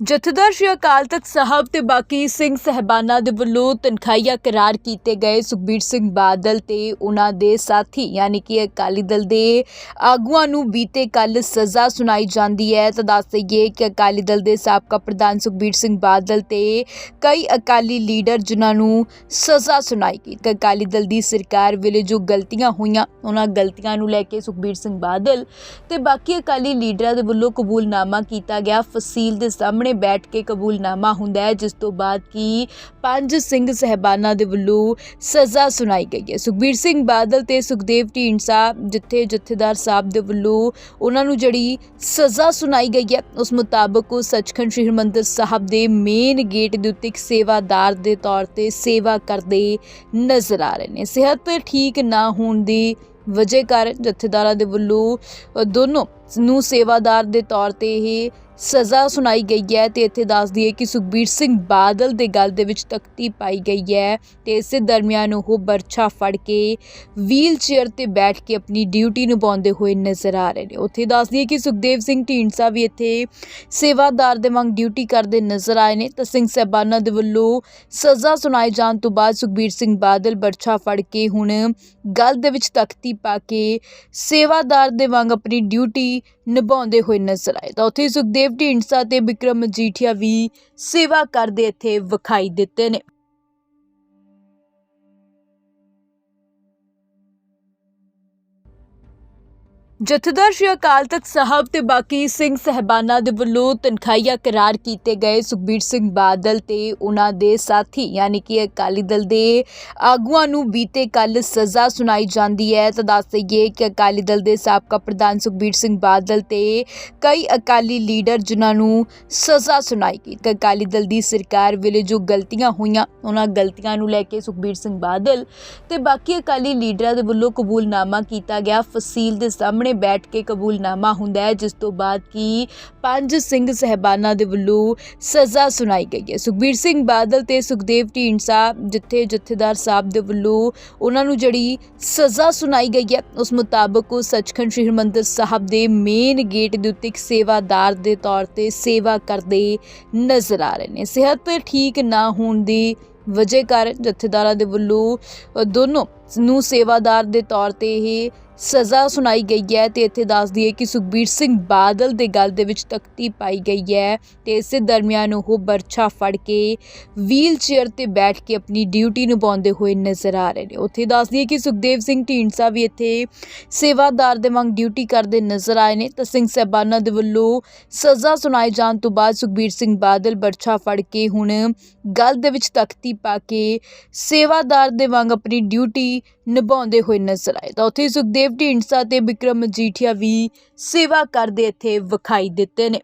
ਜਥੇਦਾਰ ਸ਼੍ਰੀ ਅਕਾਲ ਤਖਤ ਸਾਹਿਬ ਤੇ ਬਾਕੀ ਸਿੰਘ ਸਹਿਬਾਨਾਂ ਦੇ ਵੱਲੋਂ ਤਨਖਾਹੀਆ ਕਰਾਰ ਕੀਤੇ ਗਏ ਸੁਖਬੀਰ ਸਿੰਘ ਬਾਦਲ ਤੇ ਉਹਨਾਂ ਦੇ ਸਾਥੀ, ਯਾਨੀ ਕਿ ਅਕਾਲੀ ਦਲ ਦੇ ਆਗੂਆਂ ਨੂੰ ਬੀਤੇ ਕੱਲ ਸਜ਼ਾ ਸੁਣਾਈ ਜਾਂਦੀ ਹੈ। ਤਾਂ ਦੱਸ ਦਈਏ ਕਿ ਅਕਾਲੀ ਦਲ ਦੇ ਸਾਬਕਾ ਪ੍ਰਧਾਨ ਸੁਖਬੀਰ ਸਿੰਘ ਬਾਦਲ ਤੇ ਕਈ ਅਕਾਲੀ ਲੀਡਰ ਜਿਨ੍ਹਾਂ ਨੂੰ ਸਜ਼ਾ ਸੁਣਾਈ ਗਈ। ਅਕਾਲੀ ਦਲ ਦੀ ਸਰਕਾਰ ਵੇਲੇ ਜੋ ਗਲਤੀਆਂ ਹੋਈਆਂ, ਉਹਨਾਂ ਗਲਤੀਆਂ ਨੂੰ ਲੈ ਕੇ ਸੁਖਬੀਰ ਸਿੰਘ ਬਾਦਲ ਤੇ ਬਾਕੀ ਅਕਾਲੀ ਲੀਡਰਾਂ ਦੇ ਵੱਲੋਂ ਕਬੂਲਨਾਮਾ ਕੀਤਾ ਗਿਆ। ਫਸੀਲ ਦੇ ਸਾਹਮਣੇ ਬੈਠ ਕੇ ਕਬੂਲਨਾਮਾ ਹੁੰਦਾ ਹੈ ਜਿਸ ਤੋਂ ਬਾਅਦ ਕੀ ਪੰਜ ਸਿੰਘ ਸਹਿਬਾਨਾਂ ਦੇ ਵੱਲੋਂ ਸਜ਼ਾ ਸੁਣਾਈ ਗਈ ਹੈ। ਸੁਖਬੀਰ ਸਿੰਘ ਬਾਦਲ ਤੇ ਸੁਖਦੇਵ ਢੀਂਡਸਾ ਜਿੱਥੇ ਜਥੇਦਾਰ ਸਾਹਿਬ ਦੇ ਵੱਲੋਂ ਉਹਨਾਂ ਨੂੰ ਜਿਹੜੀ ਸਜ਼ਾ ਸੁਣਾਈ ਗਈ ਹੈ ਉਸ ਮੁਤਾਬਕ ਉਹ ਸੱਚਖੰਡ ਸ੍ਰੀ ਹਰਿਮੰਦਰ ਸਾਹਿਬ ਦੇ ਮੇਨ ਗੇਟ ਦੇ ਉੱਤੇ ਇੱਕ ਸੇਵਾਦਾਰ ਦੇ ਤੌਰ ਤੇ ਸੇਵਾ ਕਰਦੇ ਨਜ਼ਰ ਆ ਰਹੇ ਨੇ। ਸਿਹਤ ਠੀਕ ਨਾ ਹੋਣ ਦੀ ਵਜ੍ਹਾ ਕਾਰਨ ਜਥੇਦਾਰਾਂ ਦੇ ਵੱਲੋਂ ਅ, ਦੋਨੋਂ ਨੂੰ ਸੇਵਾਦਾਰ ਦੇ ਤੌਰ ਤੇ ਇਹ ਸਜ਼ਾ ਸੁਣਾਈ ਗਈ ਹੈ ਤੇ ਇੱਥੇ ਦੱਸ ਦਈਏ ਕਿ ਸੁਖਬੀਰ ਸਿੰਘ ਬਾਦਲ ਦੇ ਗਲ ਦੇ ਵਿੱਚ ਤਖਤੀ ਪਾਈ ਗਈ ਹੈ ਤੇ ਇਸੇ ਦਰਮਿਆਨ ਉਹ ਬਰਛਾ ਫੜ ਕੇ ਵੀਲ ਚੇਅਰ ਤੇ ਬੈਠ ਕੇ ਆਪਣੀ ਡਿਊਟੀ ਨਿਭਾਉਂਦੇ ਹੋਏ ਨਜ਼ਰ ਆ ਰਹੇ ਨੇ। ਉੱਥੇ ਦੱਸ ਦਈਏ ਕਿ ਸੁਖਦੇਵ ਸਿੰਘ ਢੀਂਡਸਾ ਵੀ ਇੱਥੇ ਸੇਵਾਦਾਰ ਦੇ ਵਾਂਗ ਡਿਊਟੀ ਕਰਦੇ ਨਜ਼ਰ ਆਏ ਨੇ ਤਾਂ ਸਿੰਘ ਸਾਹਿਬਾਨਾਂ ਦੇ ਵੱਲੋਂ ਸਜ਼ਾ ਸੁਣਾਏ ਜਾਣ ਤੋਂ ਬਾਅਦ ਸੁਖਬੀਰ ਸਿੰਘ ਬਾਦਲ ਬਰਛਾ ਫੜ ਕੇ ਹੁਣ ਗਲ ਦੇ ਵਿੱਚ ਤਖਤੀ ਪਾ ਕੇ ਸੇਵਾਦਾਰ ਦੇ ਵਾਂਗ ਆਪਣੀ ਡਿਊਟੀ ਨਿਭਾਉਂਦੇ ਹੋਏ ਨਜ਼ਰ ਆਏ। ਤਾਂ ਉੱਥੇ ਸੁਖਦੇਵ ਢੀਂਡਸਾ ਤੇ ਵਿਕਰਮ ਮਜੀਠੀਆ ਵੀ ਸੇਵਾ ਕਰਦੇ ਇੱਥੇ ਵਿਖਾਈ ਦਿੱਤੇ ਨੇ। ਜਥੇਦਾਰ ਸ਼੍ਰੀ ਅਕਾਲ ਤਖਤ ਸਾਹਿਬ ਤੇ ਬਾਕੀ ਸਿੰਘ ਸਹਿਬਾਨਾਂ ਦੇ ਵੱਲੋਂ ਤਨਖਾਹੀਆ ਕਰਾਰ ਕੀਤੇ ਗਏ ਸੁਖਬੀਰ ਸਿੰਘ ਬਾਦਲ ਤੇ ਉਹਨਾਂ ਦੇ ਸਾਥੀ, ਯਾਨੀ ਕਿ ਅਕਾਲੀ ਦਲ ਦੇ ਆਗੂਆਂ ਨੂੰ ਬੀਤੇ ਕੱਲ ਸਜ਼ਾ ਸੁਣਾਈ ਜਾਂਦੀ ਹੈ। ਤਾਂ ਦੱਸ ਦਈਏ ਕਿ ਅਕਾਲੀ ਦਲ ਦੇ ਸਾਬਕਾ ਪ੍ਰਧਾਨ ਸੁਖਬੀਰ ਸਿੰਘ ਬਾਦਲ ਤੇ ਕਈ ਅਕਾਲੀ ਲੀਡਰ ਜਿਨ੍ਹਾਂ ਨੂੰ ਸਜ਼ਾ ਸੁਣਾਈ ਗਈ। ਕਿ ਅਕਾਲੀ ਦਲ ਦੀ ਸਰਕਾਰ ਵੇਲੇ ਜੋ ਗਲਤੀਆਂ ਹੋਈਆਂ, ਉਹਨਾਂ ਗਲਤੀਆਂ ਨੂੰ ਲੈ ਕੇ ਸੁਖਬੀਰ ਸਿੰਘ ਬਾਦਲ ਤੇ ਬਾਕੀ ਅਕਾਲੀ ਲੀਡਰਾਂ ਦੇ ਵੱਲੋਂ ਕਬੂਲਨਾਮਾ ਕੀਤਾ ਗਿਆ। ਫਸੀਲ ਦੇ ਸਾਹਮਣੇ ਬੈਠ ਕੇ ਕਬੂਲਨਾਮਾ ਹੁੰਦਾ ਹੈ ਜਿਸ ਤੋਂ ਬਾਅਦ ਕੀ ਪੰਜ ਸਿੰਘ ਸਹਿਬਾਨਾਂ ਦੇ ਵੱਲੋਂ ਸਜ਼ਾ ਸੁਣਾਈ ਗਈ ਹੈ। ਸੁਖਬੀਰ ਸਿੰਘ ਬਾਦਲ ਤੇ ਸੁਖਦੇਵ ਢੀਂਡਸਾ ਜਿੱਥੇ ਜਥੇਦਾਰ ਸਾਹਿਬ ਦੇ ਵੱਲੋਂ ਉਹਨਾਂ ਨੂੰ ਜਿਹੜੀ ਸਜ਼ਾ ਸੁਣਾਈ ਗਈ ਹੈ ਉਸ ਮੁਤਾਬਕ ਉਹ ਸੱਚਖੰਡ ਸ੍ਰੀ ਹਰਿਮੰਦਰ ਸਾਹਿਬ ਦੇ ਮੇਨ ਗੇਟ ਦੇ ਉੱਤੇ ਇੱਕ ਸੇਵਾਦਾਰ ਦੇ ਤੌਰ ਤੇ ਸੇਵਾ ਕਰਦੇ ਨਜ਼ਰ ਆ ਰਹੇ ਨੇ। ਸਿਹਤ ਠੀਕ ਨਾ ਹੋਣ ਦੀ ਵਜ੍ਹਾ ਕਾਰਨ ਜਥੇਦਾਰਾਂ ਦੇ ਵੱਲੋਂ ਅ, ਦੋਨੋਂ ਨੂੰ ਸੇਵਾਦਾਰ ਦੇ ਤੌਰ ਤੇ ਇਹ ਸਜ਼ਾ ਸੁਣਾਈ ਗਈ ਹੈ ਤੇ ਇੱਥੇ ਦੱਸ ਦਈਏ ਕਿ ਸੁਖਬੀਰ ਸਿੰਘ ਬਾਦਲ ਦੇ ਗਲ ਦੇ ਵਿੱਚ ਤਖਤੀ ਪਾਈ ਗਈ ਹੈ ਤੇ ਇਸੇ ਦਰਮਿਆਨ ਉਹ ਬਰਛਾ ਫੜ ਕੇ ਵੀਲ ਚੇਅਰ ਤੇ ਬੈਠ ਕੇ ਆਪਣੀ ਡਿਊਟੀ ਨਿਭਾਉਂਦੇ ਹੋਏ ਨਜ਼ਰ ਆ ਰਹੇ ਨੇ। ਉੱਥੇ ਦੱਸ ਦਈਏ ਕਿ ਸੁਖਦੇਵ ਸਿੰਘ ਢੀਂਡਸਾ ਵੀ ਇੱਥੇ ਸੇਵਾਦਾਰ ਦੇ ਵਾਂਗ ਡਿਊਟੀ ਕਰਦੇ ਨਜ਼ਰ ਆਏ ਨੇ ਤਾਂ ਸਿੰਘ ਸਾਹਿਬਾਨਾਂ ਦੇ ਵੱਲੋਂ ਸਜ਼ਾ ਸੁਣਾਏ ਜਾਣ ਤੋਂ ਬਾਅਦ ਸੁਖਬੀਰ ਸਿੰਘ ਬਾਦਲ ਬਰਛਾ ਫੜ ਕੇ ਹੁਣ ਗਲ ਦੇ ਵਿੱਚ ਤਖਤੀ ਪਾ ਕੇ ਸੇਵਾਦਾਰ ਦੇ ਵਾਂਗ ਆਪਣੀ ਡਿਊਟੀ ਨਿਭਾਉਂਦੇ ਹੋਏ ਨਜ਼ਰ ਆਏ। ਤਾਂ ਉੱਥੇ ਸੁਖਦੇਵ ਸੁਖਦੇਵ ਢੀਂਡਸਾ ਤੇ ਵਿਕਰਮ ਮਜੀਠੀਆ ਵੀ ਸੇਵਾ ਕਰਦੇ ਇੱਥੇ ਵਿਖਾਈ ਦਿੱਤੇ ਨੇ।